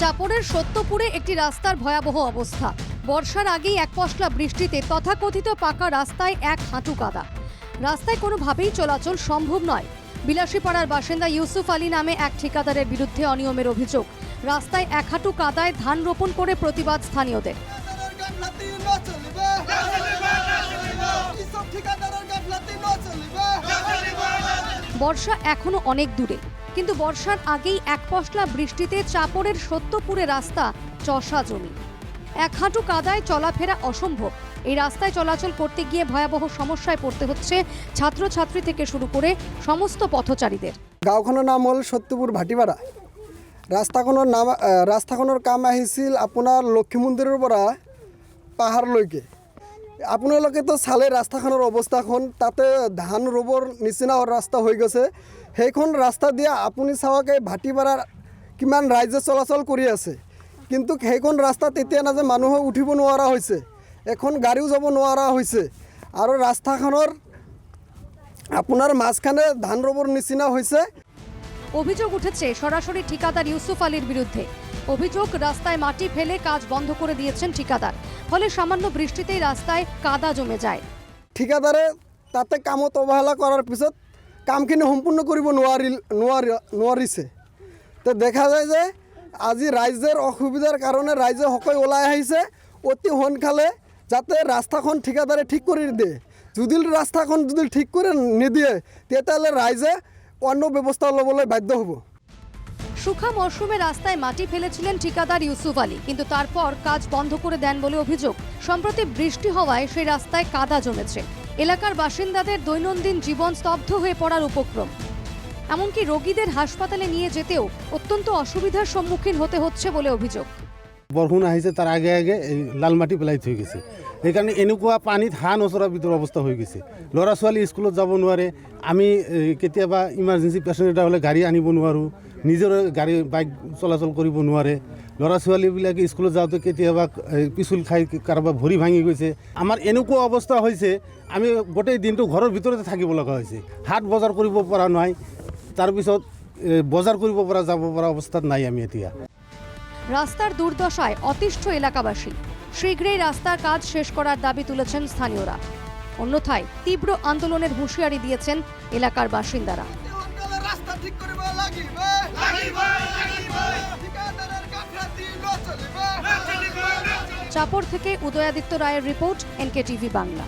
চাপড়ের সত্যপুরে একটি রাস্তার ভয়াবহ অবস্থা। বর্ষার আগেই এক পশলা বৃষ্টিতে তথাকথিত পাকা রাস্তায় এক হাঁটু কাদা। রাস্তায় কোনোভাবেই চলাচল সম্ভব নয়। বিলাসীপাড়ার বাসিন্দা ইউসুফ আলী নামে এক ঠিকাদারের বিরুদ্ধে অনিয়মের অভিযোগ। রাস্তায় এক হাঁটু কাদায় ধান রোপণ করে প্রতিবাদ স্থানীয়দের। বর্ষা এখনও অনেক দূরে। কিন্তু বর্ষার আগেই এক পশলা বৃষ্টিতে চাপড়ের সত্যপুরে রাস্তা চষা জমি। এক হাঁটু কাদায় চলাফেরা অসম্ভব। এই রাস্তায় চলাচল করতে গিয়ে ভয়াবহ সমস্যায় পড়তে হচ্ছে ছাত্রছাত্রী থেকে শুরু করে সমস্ত পথচারীদের। গাঁওখনৰ নাম হ'ল সত্যপুৰ ভাটিপাৰা। ৰাস্তাখনৰ নাম ৰাস্তাখনৰ কাম আহিছিল আপোনাৰ লক্ষী মন্দিৰৰ পৰা পাহাৰলৈকে। আপোনালোকেতো চালে ৰাস্তাখনৰ অৱস্থাখন তাতে ধান ৰুবৰ নিচিনা ৰাস্তা হৈ গৈছে। সেইখন ৰাস্তা দিয়া আপুনি চাওক এই ভাটিপাৰাৰ কিমান ৰাইজে চলাচল কৰি আছে। কিন্তু সেইখন ৰাস্তাত এতিয়া নাযায় মানুহে উঠিব নোৱাৰা হৈছে, এখন গাড়ীও যাব নোৱাৰা হৈছে। আৰু ৰাস্তাখনৰ আপোনাৰ মাজখানে ধান ৰুবৰ নিচিনা হৈছে। অভিযোগ উঠেছে, সরাসরি ঠিকাদার ইউসুফ আলীর বিরুদ্ধে। অভিযোগ, রাস্তায় মাটি ফেলে কাজ বন্ধ করে দিয়েছেন ঠিকাদার। ফলে সামান্য বৃষ্টিতেই রাস্তায় কাদা জমে যায়। ঠিকাদাৰে তাতে কামত অৱহেলা কৰাৰ পিছত কামখিনি সম্পূৰ্ণ কৰিব নোৱাৰিল, নোৱাৰি, নোৱাৰিছে। তো দেখা যায় যে আজি ৰাইজৰ অসুবিধাৰ কাৰণে ৰাইজে সকলো ওলাই আহিছে, অতি সোনকালে যাতে ৰাস্তাখন ঠিকাদাৰে ঠিক কৰি দিয়ে যদি ৰাস্তাখন যদি ঠিক কৰি নিদিয়ে, তেতিয়াহ'লে রাইজে অন্য ব্যৱস্থা ল'বলৈ বাধ্য হ'ব। সুখা মরশুমে রাস্তায় মাটি ফেলেছিলেন ঠিকাদার ইউসুফ আলী। কিন্তু তারপর কাজ বন্ধ করে দেন বলে অভিযোগ। সম্প্রতি বৃষ্টি হওয়ায় সেই রাস্তায় কাদা জমেছে। এলাকার বাসিন্দাদের দৈনন্দিন জীবন স্তব্ধ হয়ে পড়ার উপক্রম। এমনকি রোগীদের হাসপাতালে নিয়ে যেতেও অত্যন্ত অসুবিধার সম্মুখীন হতে হচ্ছে বলে অভিযোগ। বৰষুণ আহিছে তাৰ আগে আগে লাল মাটি পেলাই থৈ গৈছে। সেইকাৰণে এনেকুৱা পানীত হাঁহ নচৰাৰ ভিতৰৰ অৱস্থা হৈ গৈছে। ল'ৰা ছোৱালী স্কুলত যাব নোৱাৰে, আমি কেতিয়াবা ইমাৰ্জেঞ্চি পেচেণ্ট এটা হ'লে গাড়ী আনিব নোৱাৰোঁ, নিজৰ গাড়ী, বাইক চলাচল কৰিব নোৱাৰে। ল'ৰা ছোৱালীবিলাকে স্কুলত যাওঁতে কেতিয়াবা পিছল খাই কাৰোবাৰ ভৰি ভাঙি গৈছে। আমাৰ এনেকুৱা অৱস্থা হৈছে, আমি গোটেই দিনটো ঘৰৰ ভিতৰতে থাকিব লগা হৈছে। হাট বজাৰ কৰিব পৰা নাই, তাৰপিছত বজাৰ কৰিব পৰা, যাব পৰা অৱস্থাত নাই আমি এতিয়া। রাস্তার দুর্দশায় অতিষ্ঠ এলাকাবাসী। শীঘ্রই রাস্তার কাজ শেষ করার দাবি তুলেছেন স্থানীয়রা। অন্যথায় তীব্র আন্দোলনের হুঁশিয়ারি দিয়েছেন এলাকার বাসিন্দারা। চাপড় থেকে উদয়াদিত্য রায়ের রিপোর্ট এনকে টিভি বাংলা।